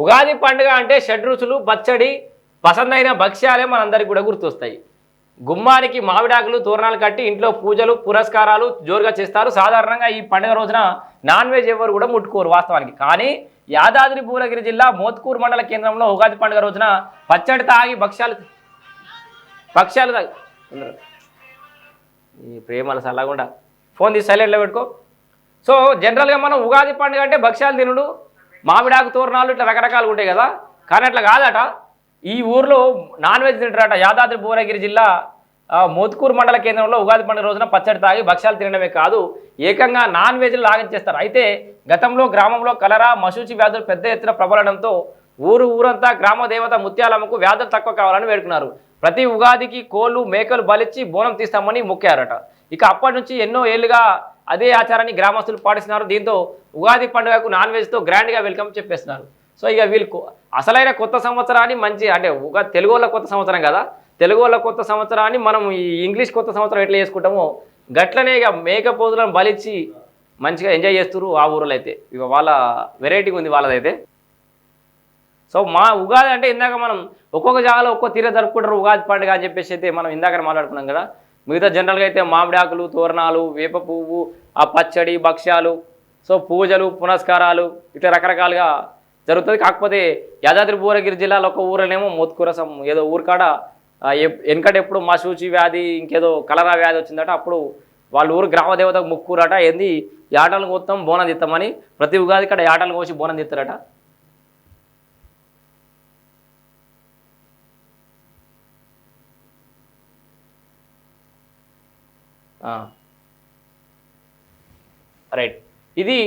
ఉగాది పండుగ అంటే షడ్రుచులు పచ్చడి పసందైన భక్ష్యాలే మనందరికి కూడా గుర్తొస్తాయి. గుమ్మానికి మామిడాకులు తోరణాలు కట్టి ఇంట్లో పూజలు పురస్కారాలు జోరుగా చేస్తారు. సాధారణంగా ఈ పండుగ రోజున నాన్ వెజ్ ఎవరు కూడా ముట్టుకోరు వాస్తవానికి. కానీ యాదాద్రి భువనగిరి జిల్లా మోత్కూరు మండల కేంద్రంలో ఉగాది పండుగ రోజున పచ్చడి తాగి భక్ష్యాలు భక్ష్యాలు తాగి ఈ ప్రేమల సలాగుండా ఫోన్ తీసి సైలెంట్లో పెట్టుకో. సో జనరల్గా మనం ఉగాది పండుగ అంటే భక్ష్యాలు తినుడు మామిడాకు తోరణాలు ఇట్లా రకరకాలు ఉంటాయి కదా. కానీ అట్లా కాదట. ఈ ఊర్లో నాన్ వెజ్ తింటారట. యాదాద్రి భువనగిరి జిల్లా మోత్కూరు మండల కేంద్రంలో ఉగాది పండుగ రోజున పచ్చడి తాగి భక్ష్యాలు తినడమే కాదు ఏకంగా నాన్ వెజ్లు లాగించేస్తారు అయితే గతంలో గ్రామంలో కలరా మశూచి వ్యాధులు పెద్ద ఎత్తున ప్రబలడంతో ఊరు ఊరంతా గ్రామ దేవత ముత్యాలమ్మకు వ్యాధులు తక్కువ కావాలని వేడుకున్నారు. ప్రతి ఉగాదికి కోళ్ళు మేకలు బలిచ్చి బోనం తీస్తామని మొక్కారట. ఇక అప్పటి నుంచి ఎన్నో ఏళ్ళుగా అదే ఆచారాన్ని గ్రామస్తులు పాటిస్తున్నారు. దీంతో ఉగాది పండుగకు నాన్ వెజ్తో గ్రాండ్గా వెల్కమ్ చెప్పేస్తున్నారు. సో ఇక వీళ్ళు అసలైన కొత్త సంవత్సరాన్ని మంచి అంటే ఒక తెలుగు వాళ్ళ కొత్త సంవత్సరం కదా. తెలుగు వాళ్ళ కొత్త సంవత్సరాన్ని మనం ఈ ఇంగ్లీష్ కొత్త సంవత్సరం ఎట్లా చేసుకుంటామో గట్లనే ఇక మేకపోతులను బలిచ్చి మంచిగా ఎంజాయ్ చేస్తున్నారు ఆ ఊరిలో అయితే ఇక వాళ్ళ వెరైటీగా ఉంది వాళ్ళదైతే. సో మా ఉగాది అంటే ఇందాక మనం ఒక్కొక్క జాగాలో ఒక్కో తీరే జరుపుకుంటారు ఉగాది పండుగ అని చెప్పేసి అయితే మనం ఇందాక మాట్లాడుకున్నాం కదా. మిగతా జనరల్గా అయితే మామిడాకులు తోరణాలు వేప పువ్వు ఆ పచ్చడి భక్ష్యాలు సో పూజలు పునస్కారాలు ఇట్లా రకరకాలుగా జరుగుతుంది. కాకపోతే యాదాద్రి భువనగిరి జిల్లాలో ఒక ఊరనేమో మోత్కురసం ఏదో ఊరికాడ వెనకటి వెనకట ఎప్పుడు మశూచి వ్యాధి ఇంకేదో కలరా వ్యాధి వచ్చిందట అప్పుడు వాళ్ళ ఊరు గ్రామదేవతకు ముక్కురట ఏంది ఆటలు మొత్తం బోనం తీస్తామని ప్రతి ఉగాది కాడ ఆటలు కోసి బోనం తీస్తారట రైట్ ఇది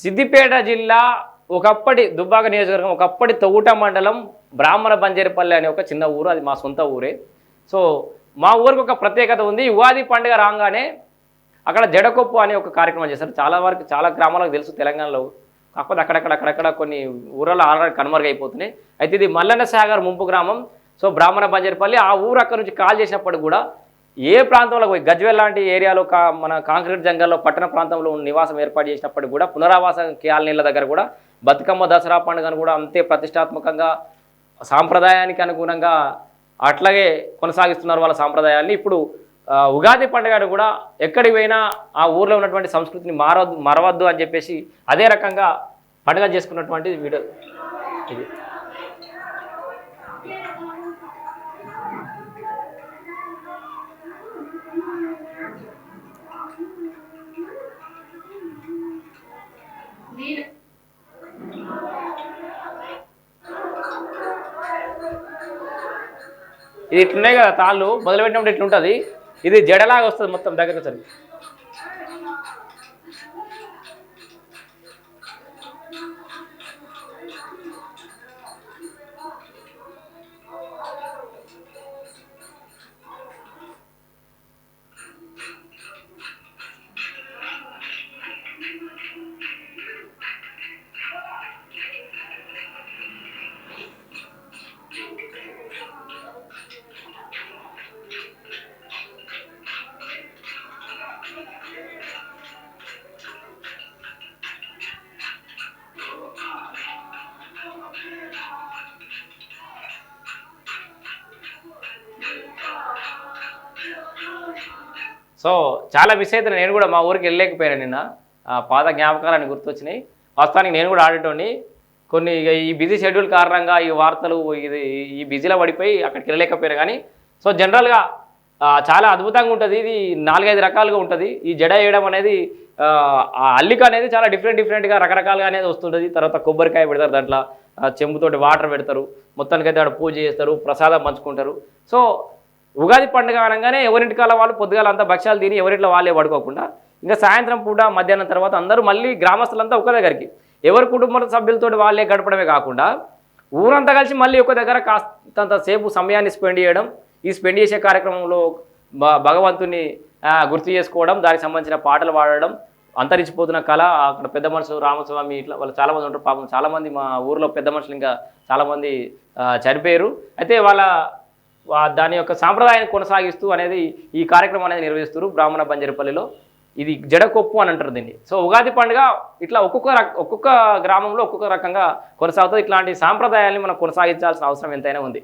సిద్దిపేట జిల్లా ఒకప్పటి దుబ్బాక నియోజకవర్గం ఒకప్పటి తొగుట మండలం బ్రాహ్మణ బంజేరిపల్లి అనే ఒక చిన్న ఊరు. అది మా సొంత ఊరే. సో మా ఊరికి ఒక ప్రత్యేకత ఉంది. ఉగాది పండుగ రాగానే అక్కడ జడకొప్పు అనే ఒక కార్యక్రమం చేస్తారు చాలా వరకు చాలా గ్రామాలకు తెలుసు తెలంగాణలో. కాకపోతే అక్కడక్కడ అక్కడక్కడ కొన్ని ఊర్లలో ఆల్రెడీ కనుమరుగైపోతున్నాయి. అయితే ఇది మల్లన్న సాగర్ ముంపు గ్రామం. సో బ్రాహ్మణ బంజారిపల్లి ఆ ఊరు అక్కడ నుంచి కాల్ చేసినప్పుడు కూడా ఏ ప్రాంతంలో పోయి గజ్వేల్ లాంటి ఏరియాలో కా మన కాంక్రీట్ జంగల్లో పట్టణ ప్రాంతంలో ఉన్న నివాసం ఏర్పాటు చేసినప్పటికీ కూడా పునరావాస కాలనీల దగ్గర కూడా బతుకమ్మ దసరా పండుగను కూడా అంతే ప్రతిష్టాత్మకంగా సాంప్రదాయానికి అనుగుణంగా అట్లాగే కొనసాగిస్తున్నారు వాళ్ళ సాంప్రదాయాల్ని. ఇప్పుడు ఉగాది పండుగను కూడా ఎక్కడికి పోయినా ఆ ఊర్లో ఉన్నటువంటి సంస్కృతిని మారవద్దు మరవద్దు అని చెప్పేసి అదే రకంగా పండుగ చేసుకున్నటువంటి వీడియో ఇది. ఇది ఇట్లున్నాయి కదా తాళ్ళు మొదలుపెట్టినప్పుడు ఇట్లుంటుంది ఇది జడలాగా వస్తుంది మొత్తం దగ్గరకు వచ్చి సో చాలా మిస్ అవుతున్నాను నేను కూడా మా ఊరికి వెళ్ళలేకపోయాను నిన్న. ఆ పాత జ్ఞాపకాలని గుర్తొచ్చినాయి. వాస్తవానికి నేను కూడా ఆడేటోని కొన్ని ఈ బిజీ షెడ్యూల్ కారణంగా ఈ వార్తలు ఇది ఈ బిజీలో పడిపోయి అక్కడికి వెళ్ళలేకపోయారు కానీ సో జనరల్గా చాలా అద్భుతంగా ఉంటుంది. ఇది నాలుగైదు రకాలుగా ఉంటుంది. ఈ జడ వేయడం అనేది ఆ, అల్లిక అనేది చాలా డిఫరెంట్ డిఫరెంట్గా రకరకాలుగా అనేది వస్తుంటుంది. తర్వాత కొబ్బరికాయ పెడతారు దాంట్లో. చెంబుతోటి వాటర్ పెడతారు. మొత్తానికైతే ఆడ పూజ చేస్తారు ప్రసాదం పంచుకుంటారు. సో ఉగాది పండుగ అనగానే ఎవరింటికాల వాళ్ళు పొద్దుగాల అంతా భక్ష్యాలు తిని ఎవరింట్లో వాళ్ళే పడుకోకుండా ఇంకా సాయంత్రం పూట మధ్యాహ్నం తర్వాత అందరూ మళ్ళీ గ్రామస్తులంతా ఒక దగ్గరికి. ఎవరి కుటుంబ సభ్యులతో వాళ్ళే గడపడమే కాకుండా ఊరంతా కలిసి మళ్ళీ ఒక దగ్గర కాస్తంత సేపు సమయాన్ని స్పెండ్ చేయడం ఈ స్పెండ్ చేసే కార్యక్రమంలో భగవంతుని గుర్తు చేసుకోవడం దానికి సంబంధించిన పాటలు పాడడం అంతరించిపోతున్న కళ అక్కడ పెద్ద మనుషులు రామస్వామి ఇట్లా వాళ్ళు చాలామంది ఉంటారు. పాపం చాలామంది మా ఊర్లో పెద్ద మనుషులు ఇంకా చాలామంది చనిపోయారు. అయితే వాళ్ళ దాని యొక్క సాంప్రదాయాన్ని కొనసాగిస్తూ అనేది ఈ కార్యక్రమం అనేది నిర్వహిస్తారు బ్రాహ్మణ బంజరపల్లిలో. ఇది జడకొప్పు అని అంటారు దీన్ని. సో ఉగాది పండుగ ఇట్లా ఒక్కొక్క ఒక్కొక్క గ్రామంలో ఒక్కొక్క రకంగా కొనసాగుతుంది. ఇట్లాంటి సాంప్రదాయాల్ని మనం కొనసాగించాల్సిన అవసరం ఎంతైనా ఉంది.